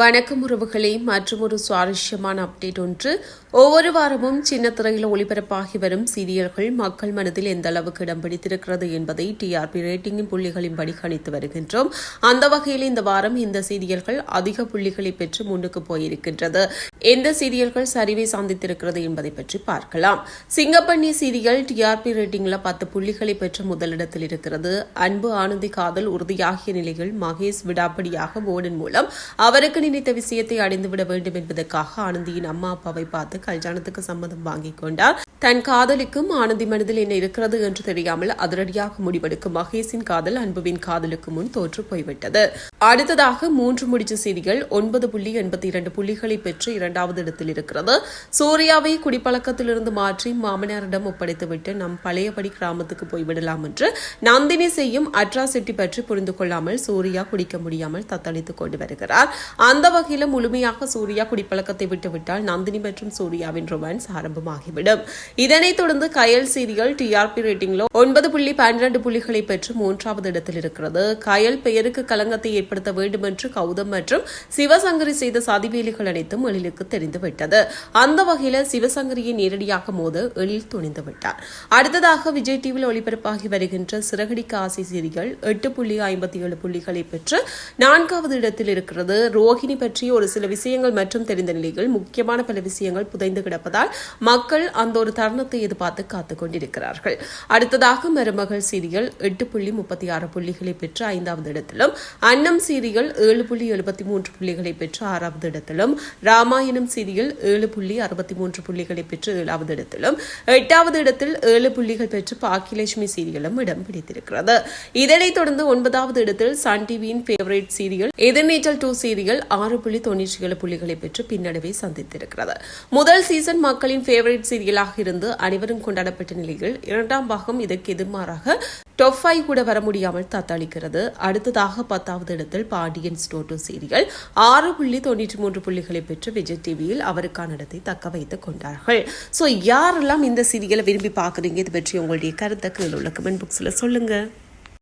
வணக்கம் உறவுகளே மற்றும் ஒரு சுவாரஸ்யமான அப்டேட் ஒன்று. ஒவ்வொரு வாரமும் சின்ன திரையில் ஒளிபரப்பாகி வரும் சீரியல்கள் மக்கள் மனதில் எந்த அளவுக்கு இடம் பிடித்திருக்கிறது என்பதை டிஆர்பி ரேட்டிங்கின் புள்ளிகளின்படி கணித்து வருகின்றோம். அந்த வகையில் இந்த வாரம் இந்த சீரியல்கள் அதிக புள்ளிகளை பெற்று முன்னுக்கு போயிருக்கின்றது. எந்த சீரியல்கள் சரிவை சந்தித்திருக்கிறது என்பதை பற்றி பார்க்கலாம். சிங்கப்பண்ணி சீரியல் டிஆர்பி ரேட்டிங்ல பத்து புள்ளிகளை பெற்று முதலிடத்தில் இருக்கிறது. அன்பு ஆனந்தி காதல் உறுதியாகிய நிலையில் மகேஷ் விடாப்படியாக மோடன் மூலம் அவருக்கு நினைத்த விஷயத்தை அடைந்துவிட வேண்டும் என்பதற்காக ஆனந்தியின் அம்மா அப்பாவை பார்த்து கல்யாணத்துக்கு சம்மதம் வாங்கிக் கொண்டார் தன் காதலுக்கும் ஆனந்தி மனதில் என்ன இருக்கிறது என்று தெரியாமல் அதிரடியாக முடிவெடுக்கும் மகேஷின் காதல் அன்புவின் காதலுக்கு முன் தோற்று போய்விட்டது. அடுத்ததாக மூன்று முடிச்ச செய்திகள் ஒன்பது புள்ளி எண்பத்தி இரண்டு புள்ளிகளை பெற்று இரண்டாவது இடத்தில் இருக்கிறது. சூர்யாவை குடிப்பழக்கத்திலிருந்து மாற்றி மாமனாரிடம் ஒப்படைத்துவிட்டு நம் பழையபடி கிராமத்துக்கு போய்விடலாம் என்று நந்தினி செய்யும் அட்ராசிட்டி பற்றி புரிந்து கொள்ளாமல் சூர்யா குடிக்க முடியாமல் தத்தளித்துக் கொண்டு வருகிறார். அந்த வகையில் முழுமையாக சூர்யா குடிப்பழக்கத்தை விட்டுவிட்டால் நந்தினி மற்றும் சூர்யாவின் ரொமான்ஸ் ஆரம்பமாகிவிடும். இதனைத் தொடர்ந்து கயல் சீரியல் டிஆர்பி ரேட்டிங்ல ஒன்பது புள்ளி பன்னிரண்டு புள்ளிகளை பெற்று மூன்றாவது இடத்தில் இருக்கிறது. கயல் பெயருக்கு கலங்கத்தை ஏற்படுத்த வேண்டும் என்று கௌதம் மற்றும் சிவசங்கரி செய்த சதிவேலிகள் அனைத்தும் எழிலுக்கு தெரிந்துவிட்டது. அந்த வகையில் சிவசங்கரியை நேரடியாக மோத எழில் துணிந்துவிட்டார் அடுத்ததாக விஜய் டிவியில் ஒளிபரப்பாகி வருகின்ற சிறகடிக்க ஆசை சீரியல் எட்டு புள்ளி ஐம்பத்தி ஏழு புள்ளிகளை பெற்று நான்காவது இடத்தில் இருக்கிறது. ரோஹிணி பற்றி ஒரு சில விஷயங்கள் மற்றும் தெரிந்த நிலையில் முக்கியமான பல விஷயங்கள் புதைந்து கிடப்பதால் மக்கள் அந்த ஒரு தருணத்தை எதிர்பார்த்து காத்துக் கொண்டிருக்கிறார்கள். அடுத்ததாக மருமகள் சீரியல் எட்டு புள்ளி முப்பத்தி ஆறு புள்ளிகளை பெற்று ஐந்தாவது இடத்திலும் அன்னம் சீரியல் ஏழு புள்ளி எழுபத்தி மூன்று புள்ளிகளை பெற்று ஆறாவது இடத்திலும் ராமாயணம் சீரியல் ஏழு புள்ளி அறுபத்தி மூன்று புள்ளிகளை பெற்று ஏழாவது இடத்திலும் எட்டாவது இடத்தில் ஏழு புள்ளிகள் பெற்று பாக்கியலட்சுமி சீரியலும் இடம் பிடித்திருக்கிறது. இதனைத் தொடர்ந்து ஒன்பதாவது இடத்தில் சன் டிவியின் favourite serial Ethirneechal two serial ஆறு புள்ளி தொண்ணூற்றி ஏழு புள்ளிகளை பெற்று பின்னடைவை சந்தித்திருக்கிறது. முதல் சீசன் மக்களின் ஃபேவரேட் சீரியலாக இருந்து அனைவரும் கொண்டாடப்பட்ட நிலையில் இரண்டாம் பாகம் இதற்கு எதிர்மாறாக டாப் ஃபைவ் கூட வர முடியாமல் தத்தளிக்கிறது. அடுத்ததாக பத்தாவது இடத்தில் பாண்டியன் ஸ்டோட்டோ சீரியல் ஆறு புள்ளி தொண்ணூற்றி மூன்று புள்ளிகளை பெற்று விஜய் டிவியில் அவருக்கான இடத்தை தக்க வைத்துக் கொண்டார்கள். ஸோ யாரெல்லாம் இந்த சீரியலை விரும்பி பார்க்குறீங்க இது பற்றி உங்களுடைய கருத்துக்கள் உள்ள கமெண்ட் புக்ஸில் சொல்லுங்கள்